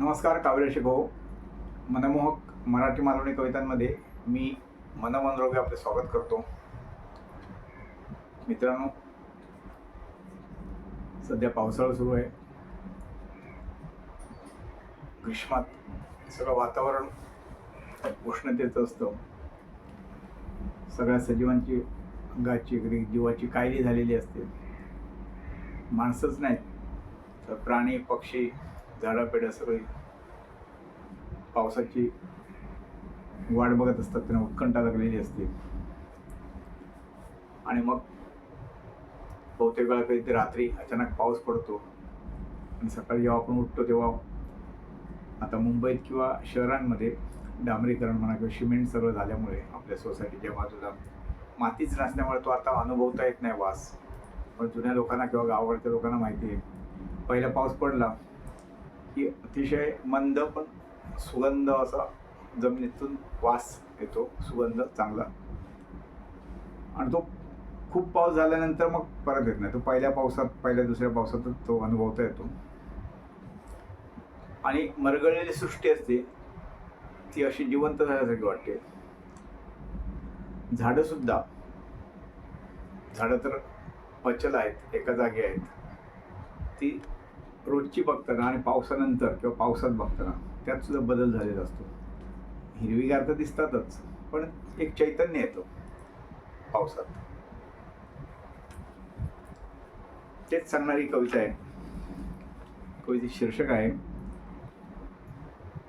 नमस्कार काव्य शिको मनमोहक मराठी मालवणी कवितांमध्ये मी मनमनरोगे आपले स्वागत करतो. मित्रांनो सध्या पावसाळा सुरू आहे. ग्रीष्मात सगळं वातावरण उष्णतेचं असतं. सगळ्या सजीवांची अंगाची कधी जीवाची कायली झालेली असते. माणसंच नाहीत तर प्राणी पक्षी झाडापेड्या सगळी पावसाची वाट बघत असतात त्यांना उत्कंठा लागलेली असते. आणि मग बहुतेक वेळा कधी ते रात्री अचानक पाऊस पडतो आणि सकाळी जेव्हा आपण उठतो तेव्हा आता मुंबईत किंवा शहरांमध्ये डांबरीकरण म्हणा किंवा सिमेंट सगळं झाल्यामुळे आपल्या सोसायटीच्या बाजूला मातीच नसल्यामुळे तो आता अनुभवता येत नाही वास. पण जुन्या लोकांना किंवा गावाकडच्या लोकांना माहिती आहे पहिला पाऊस पडला की अतिशय मंद पण सुगंध असा जमिनीतून वास येतो. सुगंध चांगला. आणि तो खूप पाऊस झाल्यानंतर मग परत येत नाही. तो पहिल्या पावसात पहिल्या दुसऱ्या पावसातच तो अनुभवता येतो. आणि मरगळलेली सृष्टी असते. ती अशी जिवंत झाल्यासारखी वाटते. झाडं सुद्धा झाडं तर अचल आहेत. एका जागी आहेत. ती रोजची बघताना आणि पावसानंतर किंवा पावसात बघताना त्यात सुद्धा बदल झालेला असतो. हिरवीगार तर दिसतातच पण एक चैतन्य येतो पावसात. तेच सांगणारी कविता आहे. कवितेचे शीर्षक आहे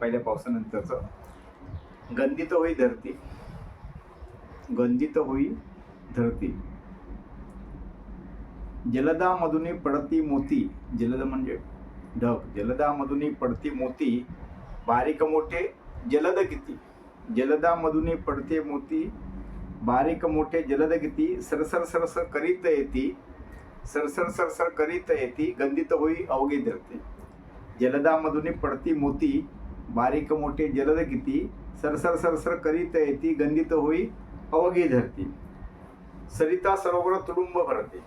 पहिल्या पावसानंतरचं गंदित होई धरती गंदित होई धरती जलदामधुनी पडती मोती जलद म्हणजे ढग जलदामधुनी पडती मोती बारीक मोठे जलद किती जलदामधुनी पडते मोती बारीक मोठे जलद किती सरसर सरसर करीत येती सरसर सरसर करीत येती गंदित होई अवघे धरते. जलदामधुनी पडती मोती बारीक मोठे जलद किती सरसर सरसर करीत येती गंदित होई अवघे धरती. सरिता सरोवर तुडुंब भरते.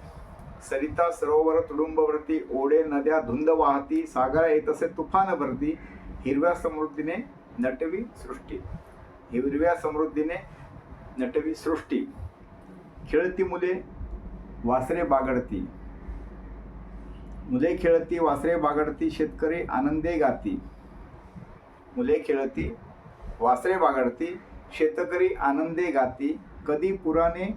सरिता सरोवर तुडुंबवरती ओढे नद्या धुंद वाहती सागरा येत असे तुफान भरती हिरव्या समृद्धीने नटवी सृष्टी. हिरव्या समृद्धीने नटवी सृष्टी. खेळती मुले वासरे बागडती. मुले खेळती वासरे बागडती शेतकरी आनंदे गाती. मुले खेळती वासरे बागडती शेतकरी आनंदे गाती. कधी पुराने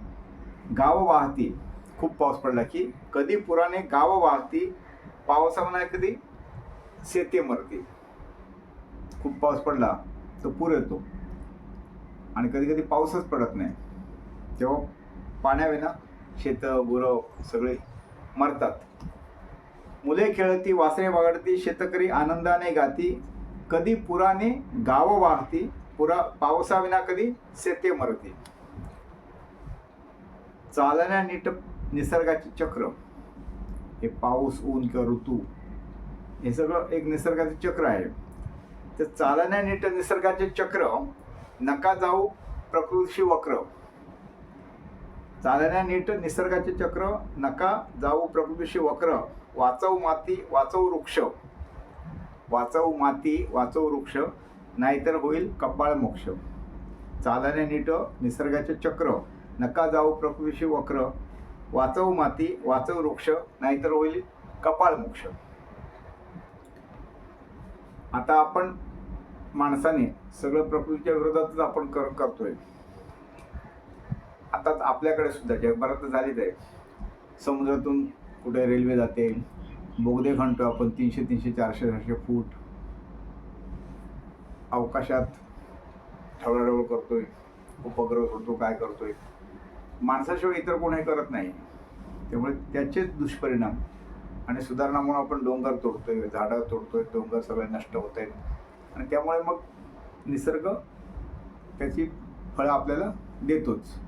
गाव वाहती. खूप पाऊस पडला की कधी पुराने गाव वाहती पावसामध्ये कधी शेती मरते. खूप पाऊस पडला तर पूर येतो. आणि कधी कधी पाऊसच पडत नाही. तेव्हा पाण्याविना शेतं गुरं सगळे मरतात. मुले खेळती वासरे वागडती शेतकरी आनंदाने गाती. कधी पुराने गाव वाहती पुरा पावसाविना कधी शेते मरती. चालण्या नीट निसर्गाचे चक्र. हे पाऊस ऊन किंवा ऋतू हे सगळं एक निसर्गाचे चक्र आहे. तर चालण्या नीट निसर्गाचे चक्र नका जाऊ प्रकृतीशी वक्र. चालण्या नीट निसर्गाचे चक्र नका जाऊ प्रकृतीशी वक्र. वाचव माती वाचव वृक्ष. वाचव माती वाचव वृक्ष नाहीतर होईल कपाळ मोक्ष. चालण्या नीट निसर्गाचे चक्र नका जाऊ प्रकृतीशी वक्र. वाचव माती वाचव वृक्ष नाहीतर होईल कपाळ मोक्ष. आता आपण माणसाने सगळं प्रकृतीच्या विरोधातच आपण कर करतोय. आता आपल्याकडे सुद्धा जगभरात तर झालीच आहे. समुद्रातून कुठे रेल्वे जाते बोगदे खणतो आपण तीनशे तीनशे चारशे चारशे फूट. अवकाशात ठवळाढवळ करतोय उपग्रह करतो काय करतोय. माणसाशिवाय इतर कोणी करत नाही. त्यामुळे त्याचेच दुष्परिणाम. आणि सुधारणा म्हणून आपण डोंगर तोडतोय झाडं तोडतोय डोंगर सगळे नष्ट होत आहेत. आणि त्यामुळे मग निसर्ग त्याची फळं आपल्याला देतोच.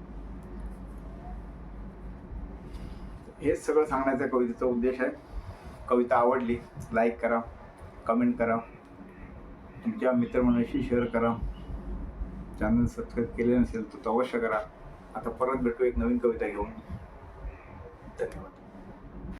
हेच सगळं सांगण्याचा कवितेचा उद्देश आहे. कविता आवडली लाईक करा कमेंट करा. तुमच्या मित्रमंडळीशी शेअर करा. चॅनल सबस्क्राईब केले नसेल तर तो अवश्य करा. आता परत भेटू एक नवीन कविता घेऊन. धन्यवाद.